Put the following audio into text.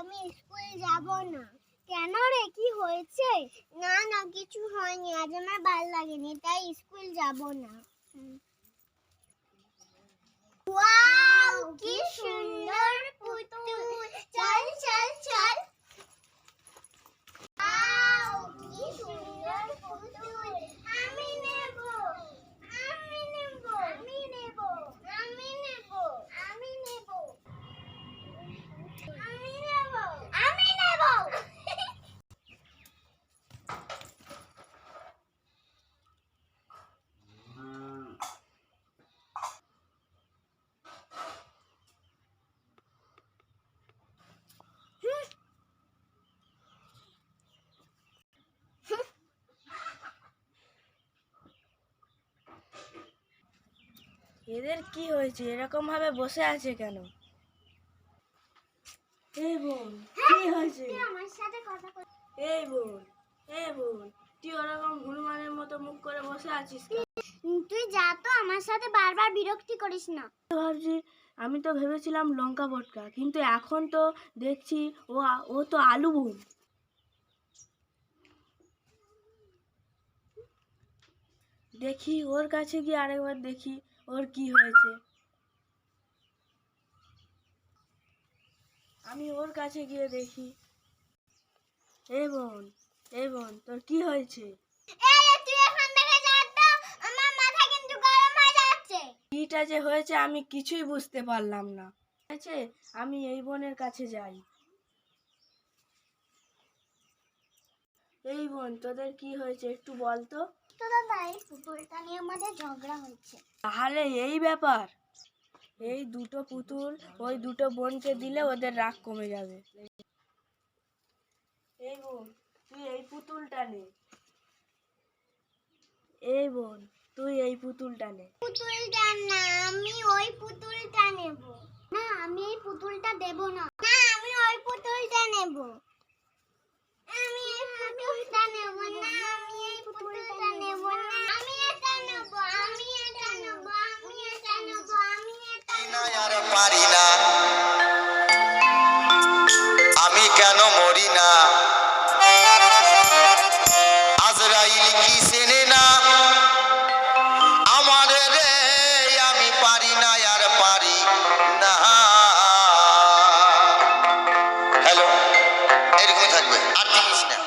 আমি স্কুল যাব না। কেন রে? কি হয়েছে? না না, কিছু হয়নি। আজ আমার ভালো লাগেনি, তাই স্কুল যাব না ওয়াও কি সুন্দর পুতুল চল চল চল ওয়াও কি সুন্দর পুতুল আমি নেব আমি নেব আমি নেব আমি নেব আমি নেব আমি নেব আমি নেব এদের কি হয়েছে? এরকম ভাবে বসে আছে কেন? এই বোন কি হয়েছে? কথা বল। এই বোন এই বোন তুই ওরকম হনুমানের মতো মুখ করে বসে আছিস তুই যা তো আমার সাথে বারবার বিরক্তি করিস না। ভাবছি আমি তো ভেবেছিলাম লঙ্কা বটকা কিন্তু এখন তো দেখছি ও ও তো আলু বোন। দেখি ওর কাছে গিয়ে আরেকবার দেখি। ওর কি হয়েছে? আমি ওর কাছে গিয়ে দেখি। এ বোন এ বোন তোর কি হয়েছে? হয়ে কিটা যে হয়েছে আমি কিছুই বুঝতে পারলাম না। আমি এই বোনের কাছে যাই। এই বোন তোদের কি হয়েছে একটু বল তো তো দাদা এই পুতুলটা নিয়ে আমাদের ঝগড়া হচ্ছে তাহলে এই ব্যাপার। এই দুটো পুতুল ওই দুটো বোনকে দিলে ওদের রাগ কমে যাবে। এই বোন তুই এই পুতুলটা নে। এই বোন তুই এই পুতুলটা নে। পুতুলটা না আমি ওই পুতুলটা নেব। না আমি এই পুতুলটা পারি না। আমি কেন মরি না? আজরাইল কি চেনে না? আমার রে, আমি পারি না আর পারি না। হ্যালো, এরকমই থাকবে, আর কিছু না?